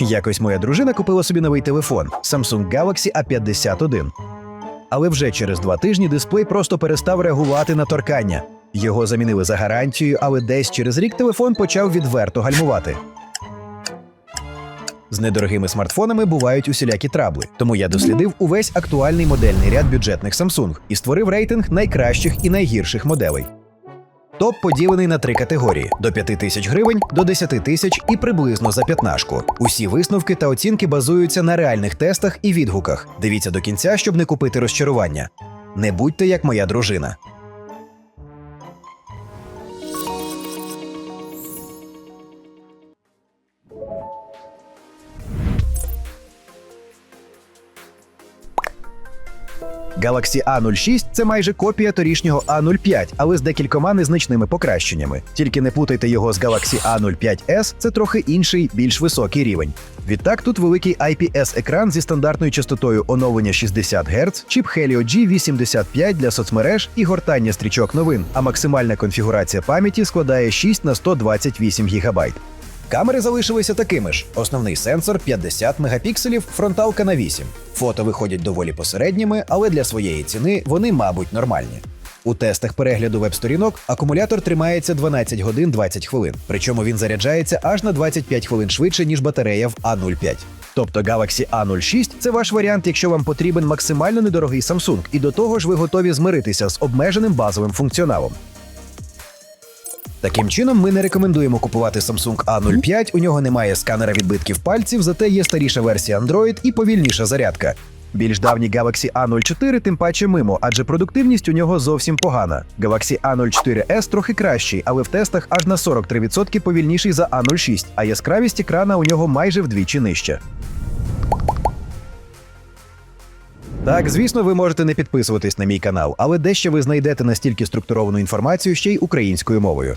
Якось моя дружина купила собі новий телефон Samsung Galaxy A51. Але вже через два тижні дисплей просто перестав реагувати на торкання. Його замінили за гарантією, але десь через рік телефон почав відверто гальмувати. З недорогими смартфонами бувають усілякі трабли, тому я дослідив увесь актуальний модельний ряд бюджетних Samsung і створив рейтинг найкращих і найгірших моделей. Топ поділений на три категорії: до 5 тисяч гривень, до 10 тисяч і приблизно за п'ятнашку. Усі висновки та оцінки базуються на реальних тестах і відгуках. Дивіться до кінця, щоб не купити розчарування. Не будьте як моя дружина. Galaxy A06 – це майже копія торішнього A05, але з декількома незначними покращеннями. Тільки не путайте його з Galaxy A05s, це трохи інший, більш високий рівень. Відтак тут великий IPS-екран зі стандартною частотою оновлення 60 Гц, чіп Helio G85 для соцмереж і гортання стрічок новин, а максимальна конфігурація пам'яті складає 6 на 128 ГБ. Камери залишилися такими ж: основний сенсор 50 мегапікселів, фронталка на 8. Фото виходять доволі посередніми, але для своєї ціни вони, мабуть, нормальні. У тестах перегляду веб-сторінок акумулятор тримається 12 годин 20 хвилин, причому він заряджається аж на 25 хвилин швидше, ніж батарея в A05. Тобто Galaxy A06 – це ваш варіант, якщо вам потрібен максимально недорогий Samsung, і до того ж ви готові змиритися з обмеженим базовим функціоналом. Таким чином, ми не рекомендуємо купувати Samsung A05, у нього немає сканера відбитків пальців, зате є старіша версія Android і повільніша зарядка. Більш давній Galaxy A04 тим паче мимо, адже продуктивність у нього зовсім погана. Galaxy A04s трохи кращий, але в тестах аж на 43% повільніший за A06, а яскравість екрана у нього майже вдвічі нижча. Так, звісно, ви можете не підписуватись на мій канал, але дещо ви знайдете настільки структуровану інформацію ще й українською мовою.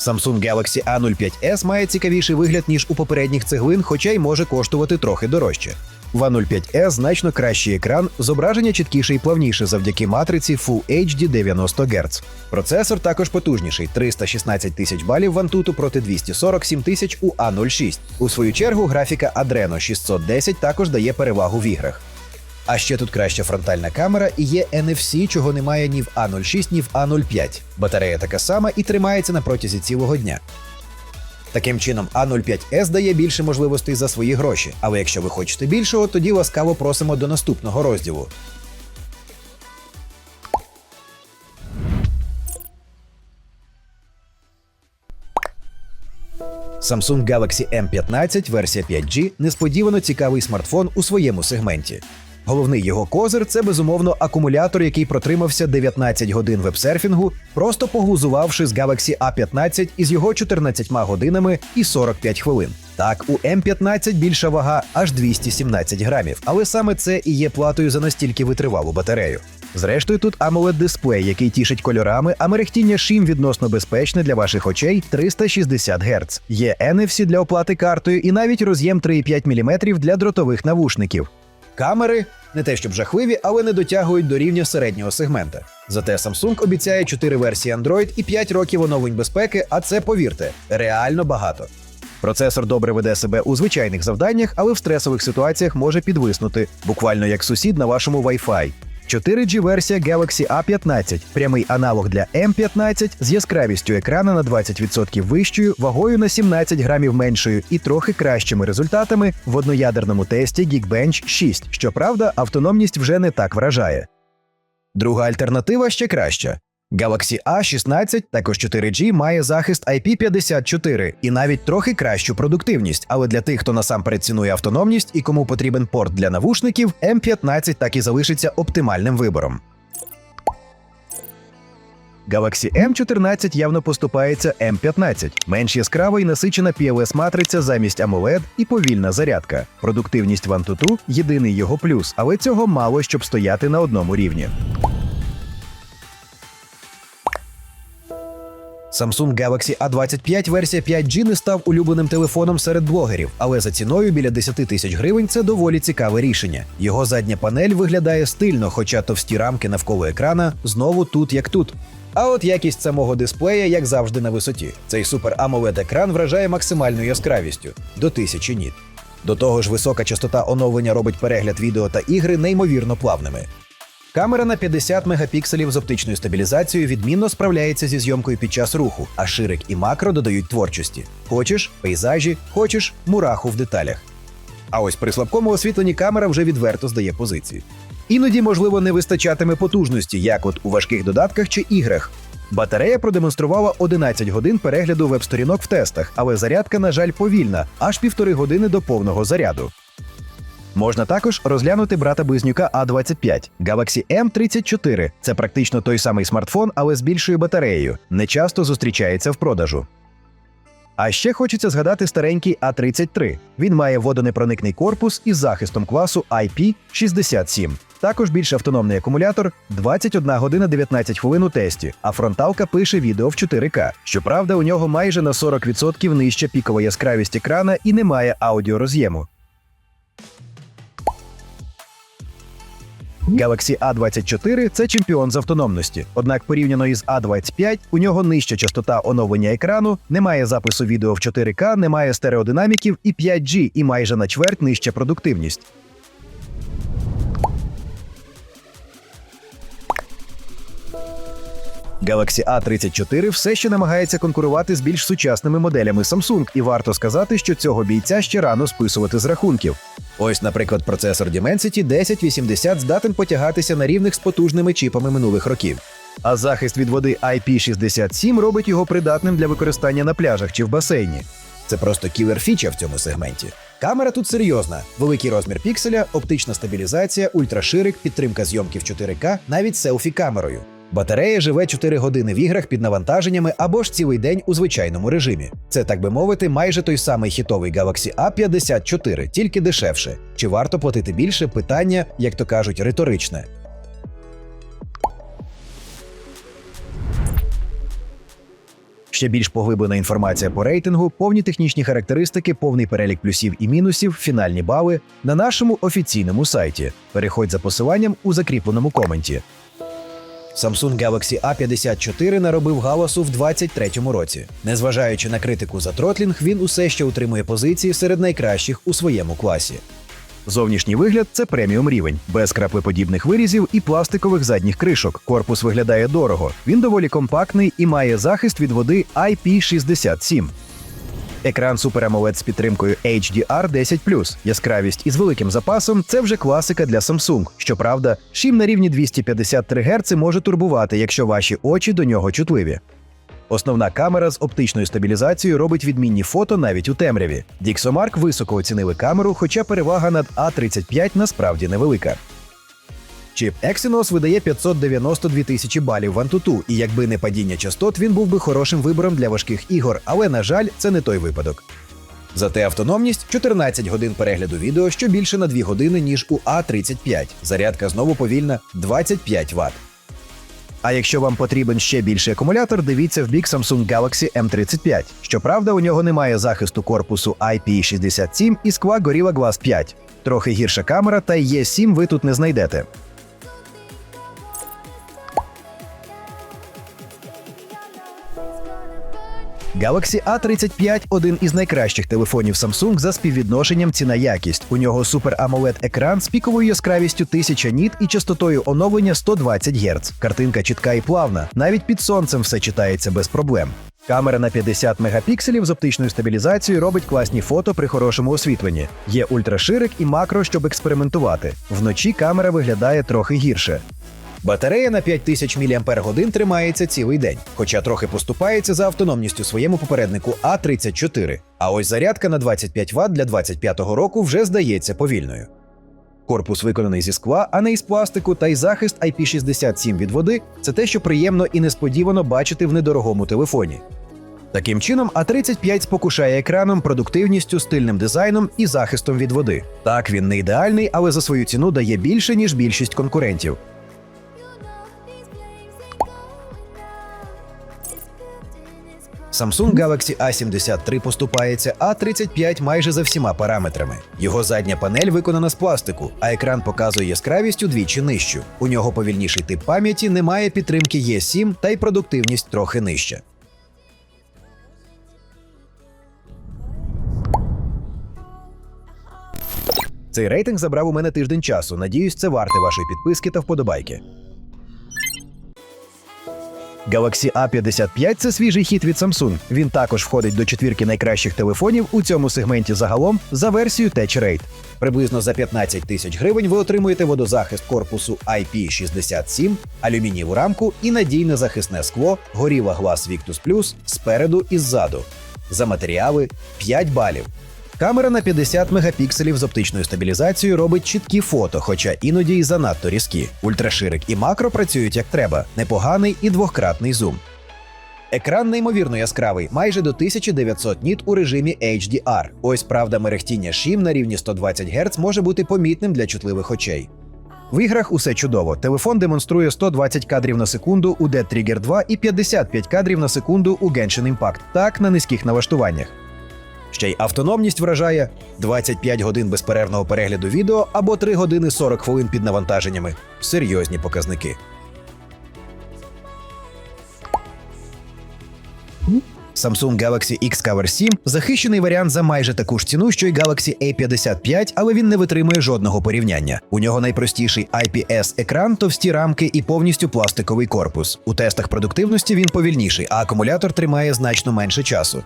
Samsung Galaxy A05s має цікавіший вигляд, ніж у попередніх цеглин, хоча й може коштувати трохи дорожче. В A05s значно кращий екран, зображення чіткіше і плавніше завдяки матриці Full HD 90 Гц. Процесор також потужніший 316 тисяч балів в Antutu проти 247 тисяч у A06. У свою чергу графіка Adreno 610 також дає перевагу в іграх. А ще тут краща фронтальна камера і є NFC, чого немає ні в A06, ні в A05. Батарея така сама і тримається на протязі цілого дня. Таким чином, A05s дає більше можливостей за свої гроші, але якщо ви хочете більшого, тоді ласкаво просимо до наступного розділу. Samsung Galaxy M15 версія 5G несподівано цікавий смартфон у своєму сегменті. Головний його козир це безумовно акумулятор, який протримався 19 годин вебсерфінгу, просто поглузувавши з Galaxy A15 із його 14 годинами і 45 хвилин. Так, у M15 більша вага аж 217 грамів, але саме це і є платою за настільки витривалу батарею. Зрештою, тут amoled дисплей, який тішить кольорами, а мерехтіння шим відносно безпечне для ваших очей 360 Гц. Є NFC для оплати картою і навіть роз'єм 3,5 мм для дротових навушників. Камери не те щоб жахливі, але не дотягують до рівня середнього сегмента. Зате Samsung обіцяє 4 версії Android і 5 років оновлень безпеки, а це, повірте, реально багато. Процесор добре веде себе у звичайних завданнях, але в стресових ситуаціях може підвиснути, буквально як сусід на вашому Wi-Fi. 4G версія Galaxy A15, прямий аналог для M15 з яскравістю екрана на 20% вищою, вагою на 17 грамів меншою і трохи кращими результатами в одноядерному тесті Geekbench 6. Щоправда, автономність вже не так вражає. Друга альтернатива ще краща. Galaxy A16, також 4G, має захист IP54 і навіть трохи кращу продуктивність, але для тих, хто насамперед цінує автономність і кому потрібен порт для навушників, M15 так і залишиться оптимальним вибором. Galaxy M14 явно поступається M15. менш яскрава і насичена PLS-матриця замість AMOLED і повільна зарядка. Продуктивність Antutu – єдиний його плюс, але цього мало, щоб стояти на одному рівні. Samsung Galaxy A25 версія 5G не став улюбленим телефоном серед блогерів, але за ціною біля 10 тисяч гривень це доволі цікаве рішення. Його задня панель виглядає стильно, хоча товсті рамки навколо екрана знову тут як тут. А от якість самого дисплея, як завжди, на висоті. Цей супер amoled екран вражає максимальною яскравістю до 1000 ніт. До того ж, висока частота оновлення робить перегляд відео та ігри неймовірно плавними. Камера на 50 мегапікселів з оптичною стабілізацією відмінно справляється зі зйомкою під час руху, а ширик і макро додають творчості. Хочеш пейзажі, хочеш мураху в деталях. А ось при слабкому освітленні камера вже відверто здає позиції. Іноді, можливо, не вистачатиме потужності, як от у важких додатках чи іграх. Батарея продемонструвала 11 годин перегляду веб-сторінок в тестах, але зарядка, на жаль, повільна, аж півтори години до повного заряду. Можна також розглянути брата близнюка А25 Galaxy M34. Це практично той самий смартфон, але з більшою батареєю. Не часто зустрічається в продажу. А ще хочеться згадати старенький А33. Він має водонепроникний корпус із захистом класу IP67. Також більш автономний акумулятор 21 година 19 хвилин у тесті, а фронталка пише відео в 4К. Щоправда, у нього майже на 40% нижча пікова яскравість екрана і немає аудіороз'єму. Galaxy A24 – це чемпіон з автономності. Однак порівняно із A25 у нього нижча частота оновлення екрану, немає запису відео в 4К, немає стереодинаміків і 5G, і майже на чверть нижча продуктивність. Galaxy A34 все ще намагається конкурувати з більш сучасними моделями Samsung, і варто сказати, що цього бійця ще рано списувати з рахунків. Ось, наприклад, процесор Dimensity 1080 здатен потягатися на рівних з потужними чіпами минулих років. А захист від води IP67 робить його придатним для використання на пляжах чи в басейні. Це просто кілер фіча в цьому сегменті. Камера тут серйозна: великий розмір пікселя, оптична стабілізація, ультраширик, підтримка зйомки в 4К, навіть селфі камерою. Батарея живе 4 години в іграх під навантаженнями або ж цілий день у звичайному режимі. Це, так би мовити, майже той самий хітовий Galaxy A54, тільки дешевше. Чи варто платити більше? Питання, як то кажуть, риторичне. Ще більш поглиблена інформація по рейтингу, повні технічні характеристики, повний перелік плюсів і мінусів, фінальні бали на нашому офіційному сайті. Переходь за посиланням у закріпленому коменті. Samsung Galaxy A54 наробив галасу в 23-му році. Незважаючи на критику за тротлінг, він усе ще утримує позиції серед найкращих у своєму класі. Зовнішній вигляд це преміум рівень, без краплеподібних вирізів і пластикових задніх кришок. Корпус виглядає дорого. Він доволі компактний і має захист від води IP67. Екран Super AMOLED з підтримкою HDR 10 яскравість із великим запасом це вже класика для Samsung. Щоправда, шим на рівні 253 Гц може турбувати, якщо ваші очі до нього чутливі. Основна камера з оптичною стабілізацією робить відмінні фото навіть у темряві. Dixomark високо оцінили камеру, хоча перевага над A35 насправді невелика. Чіп Exynos видає 592 тисячі балів в Antutu, і якби не падіння частот, він був би хорошим вибором для важких ігор, але, на жаль, це не той випадок. Зате автономність 14 годин перегляду відео, що більше на 2 години, ніж у А35. Зарядка знову повільна 25 Вт. А якщо вам потрібен ще більший акумулятор, дивіться в бік Samsung Galaxy M35. Щоправда, у нього немає захисту корпусу IP67 і скла Gorilla Glass 5. Трохи гірша камера, та й E7 ви тут не знайдете. Galaxy A35 – один із найкращих телефонів Samsung за співвідношенням ціна-якість. У нього Super AMOLED екран з піковою яскравістю 1000 ніт і частотою оновлення 120 Гц. Картинка чітка і плавна. Навіть під сонцем все читається без проблем. Камера на 50 мегапікселів з оптичною стабілізацією робить класні фото при хорошому освітленні. Є ультраширик і макро, щоб експериментувати. Вночі камера виглядає трохи гірше. Батарея на 5000 мАч тримається цілий день, хоча трохи поступається за автономністю своєму попереднику А34. А ось зарядка на 25 Вт для 25-го року вже здається повільною. Корпус виконаний зі скла, а не із пластику, та й захист IP67 від води це те, що приємно і несподівано бачити в недорогому телефоні. Таким чином, А35 спокушає екраном, продуктивністю, стильним дизайном і захистом від води. Так, він не ідеальний, але за свою ціну дає більше, ніж більшість конкурентів. Samsung Galaxy A73 поступається A35 майже за всіма параметрами. Його задня панель виконана з пластику, а екран показує яскравість удвічі нижчу. У нього повільніший тип пам'яті, немає підтримки E7 та й продуктивність трохи нижча. Цей рейтинг забрав у мене тиждень часу. Надіюсь, це варте вашої підписки та вподобайки. Galaxy A55 – це свіжий хіт від Samsung. Він також входить до четвірки найкращих телефонів у цьому сегменті загалом за версією Rate. Приблизно за 15 тисяч гривень ви отримуєте водозахист корпусу IP67, алюмінієву рамку і надійне захисне скло Gorilla Glass Victus Plus спереду і ззаду. За матеріали 5 балів. Камера на 50 мегапікселів з оптичною стабілізацією робить чіткі фото, хоча іноді й занадто різкі. Ультраширик і макро працюють як треба, непоганий і двократний зум. Екран неймовірно яскравий, майже до 1900 ніт у режимі HDR. Ось правда, мерехтіння шім на рівні 120 Гц може бути помітним для чутливих очей. В іграх усе чудово. Телефон демонструє 120 кадрів на секунду у Dead Trigger 2 і 55 кадрів на секунду у Genshin Impact, так на низьких налаштуваннях. Ще й автономність вражає 25 годин безперервного перегляду відео або 3 години 40 хвилин під навантаженнями. Серйозні показники. Samsung Galaxy X Cover 7 захищений варіант за майже таку ж ціну, що й Galaxy A55, але він не витримує жодного порівняння. У нього найпростіший IPS екран, товсті рамки і повністю пластиковий корпус. У тестах продуктивності він повільніший, а акумулятор тримає значно менше часу.